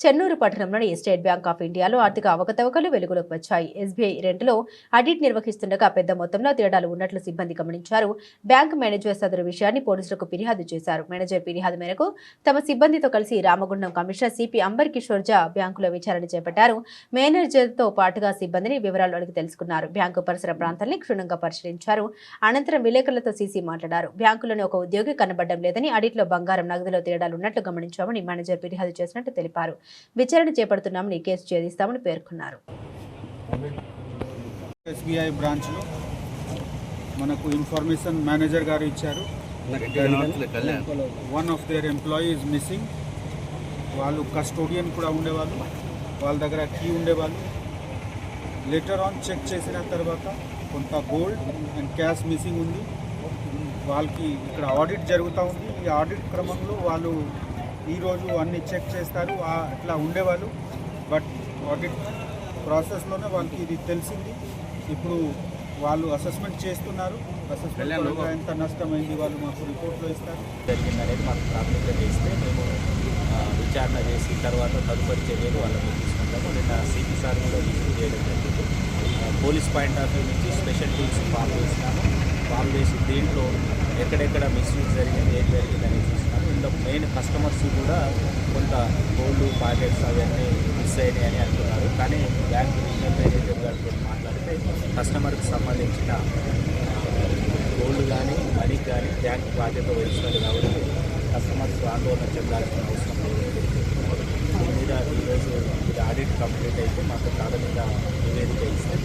చెన్నూరు పట్టణంలోని state bank of ఇండియాలో ఆర్థిక అవకతవకలు వెలుగులోకి వచ్చాయి. ఎస్బీఐ రెంట్లో ఆడిట్ నిర్వహిస్తుండగా పెద్ద మొత్తంలో తేడాలు ఉన్నట్లు సిబ్బంది గమనించారు. బ్యాంక్ మేనేజర్ సదరు విషయాన్ని పోలీసులకు ఫిర్యాదు చేశారు. మేనేజర్ ఫిర్యాదు మేరకు తమ సిబ్బందితో కలిసి Ramagundam commissioner CP amber Kishore Jha బ్యాంకులో విచారణ చేపట్టారు. మేనేజర్తో పాటుగా సిబ్బందిని వివరాలు అడిగి తెలుసుకున్నారు. బ్యాంకు పరిసర ప్రాంతాన్ని క్షుణ్ణంగా పరిశీలించారు. అనంతరం విలేకరులతో సీసీ మాట్లాడారు. బ్యాంకులోని ఒక ఉద్యోగి కనబడడం లేదని ఆడిట్లో బంగారం నగదులో తేడాలు ఉన్నట్లు గమనించామని మేనేజర్ ఫిర్యాదు చేసినట్టు తెలిపారు. విచారణ చేపడుతున్నామని కేసు ఛేదిస్తామని పేర్కొన్నారు. ఎస్బీఐ బ్రాంచ్లో మనకు ఇన్ఫర్మేషన్ మేనేజర్ గారు ఇచ్చారు. One of their employee is missing. వాళ్ళు కస్టోడియన్ కూడా ఉండేవాళ్ళు. వాళ్ళ దగ్గర కీ ఉండేవాళ్ళు. లెటర్ ఆన్ చెక్ చేసిన తర్వాత కొంత గోల్డ్ అండ్ క్యాష్ మిస్సింగ్ ఉంది. వాళ్ళకి ఇక్కడ ఆడిట్ జరుగుతూ ఉంది. ఈ ఆడిట్ క్రమంలో వాళ్ళు ఈరోజు అన్ని చెక్ చేస్తారు. అట్లా ఉండేవాళ్ళు. బట్ ఆడిట్ ప్రాసెస్లోనే వాళ్ళకి ఇది తెలిసింది. ఇప్పుడు వాళ్ళు అసెస్మెంట్ చేస్తున్నారు. అసెస్మెంట్ ఎంత నష్టమైంది వాళ్ళు మాకు రిపోర్ట్లో ఇస్తారు. జరిగిందనేది మాకు ప్రాథమికంగా ఇస్తే మేము విచారణ చేసి తర్వాత తదుపరి చర్యలు వాళ్ళకి తీసుకుంటాము. నిన్న సిపి సార్ కూడా విజిట్ చేయడం జరిగింది. పోలీస్ పాయింట్ ఆఫ్ వ్యూ నుంచి స్పెషల్ టీమ్స్ ఫామ్ చేసినాము ఫామ్ చేసి దీంట్లో ఎక్కడెక్కడ మిస్యూజ్ జరిగింది ఏం జరిగింది అనేది ఇందులో మెయిన్ కస్టమర్స్ కూడా కొంత గోల్డ్ ప్యాకెట్స్ అవన్నీ మిస్ అయినాయి అని అంటున్నారు. కానీ బ్యాంక్ రీజనల్ మేనేజర్ గారితో మాట్లాడితే కస్టమర్కి సంబంధించిన గోల్డ్ కానీ మనీ కానీ బ్యాంక్ బాధ్యత వహిస్తున్నది కాబట్టి కస్టమర్స్ ఆందోళన చెందాల్సిన అవసరం లేదు దీని మీద ఈరోజు ఇది ఆడిట్ కంప్లీట్ అయితే మాకు ప్రాథమిక నివేదిక ఇస్తే